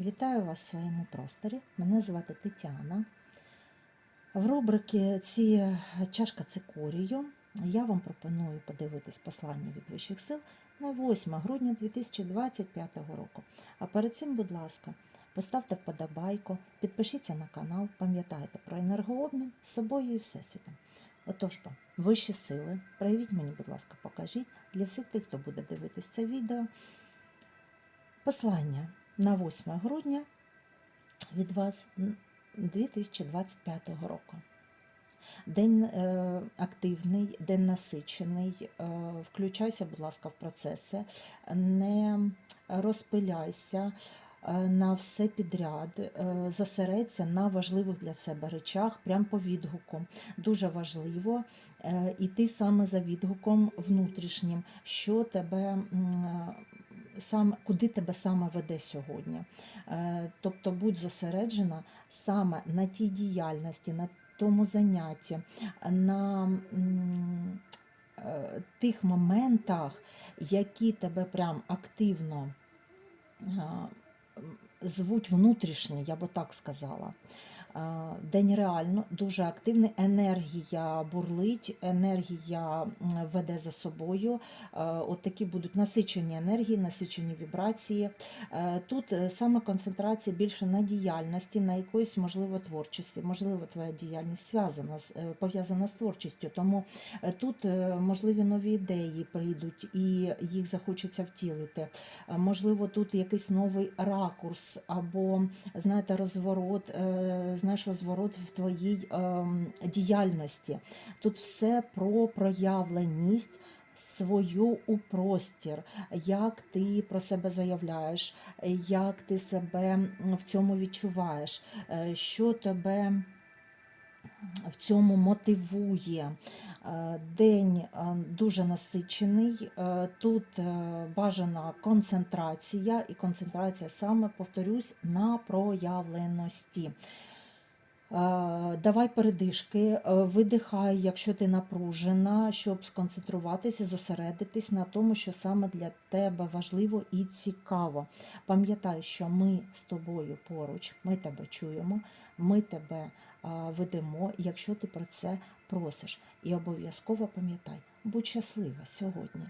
Вітаю вас в своєму просторі. Мене звати Тетяна. В рубрики ці чашка цикорію я вам пропоную подивитись послання від вищих сил на 8 грудня 2025 року. А перед цим, будь ласка, поставте вподобайку, підпишіться на канал, пам'ятайте про енергообмін з собою і Всесвітом. Отож, вищі сили, проявіть мені, будь ласка, покажіть для всіх тих, хто буде дивитись це відео. Послання на 8 грудня від вас 2025 року. День е, активний, день насичений. Е, включайся, будь ласка, в процеси, не розпиляйся е, на все підряд, е, зосередься на важливих для себе речах, прямо по відгуку. Дуже важливо е, іти саме за відгуком внутрішнім, що тебе. М, Саме куди тебе саме веде сьогодні. Е, Тобто будь зосереджена саме на тій діяльності, на тому занятті, на е, тих моментах, які тебе прям активно е, звуть внутрішні, я би так сказала. Е, День реально дуже активний, енергія бурлить, енергія веде за собою. Е, От такі будуть насичені енергії, насичені вібрації. Е, Тут саме концентрація більше на діяльності, на якоїсь можливо творчості. Можливо, твоя діяльність пов'язана з творчістю. Тому тут можливі нові ідеї прийдуть і їх захочеться втілити. Можливо, тут якийсь новий ракурс або знаєте, розворот, знаєш, розворот в твоїй ем, діяльності. Тут все про проявленість. Свою у простір, як ти про себе заявляєш, як ти себе в цьому відчуваєш, е, що тебе в цьому мотивує. Е, День е, дуже насичений. Тут бажана концентрація, і концентрація саме, повторюсь, на проявленості. Е, Давай передишки, е, видихай, якщо ти напружена, щоб сконцентруватися, зосередитись на тому, що саме для тебе важливо і цікаво. Пам'ятай, що ми з тобою поруч, ми тебе чуємо, ми тебе е, ведемо, якщо ти про це просиш. І обов'язково пам'ятай, будь щаслива сьогодні.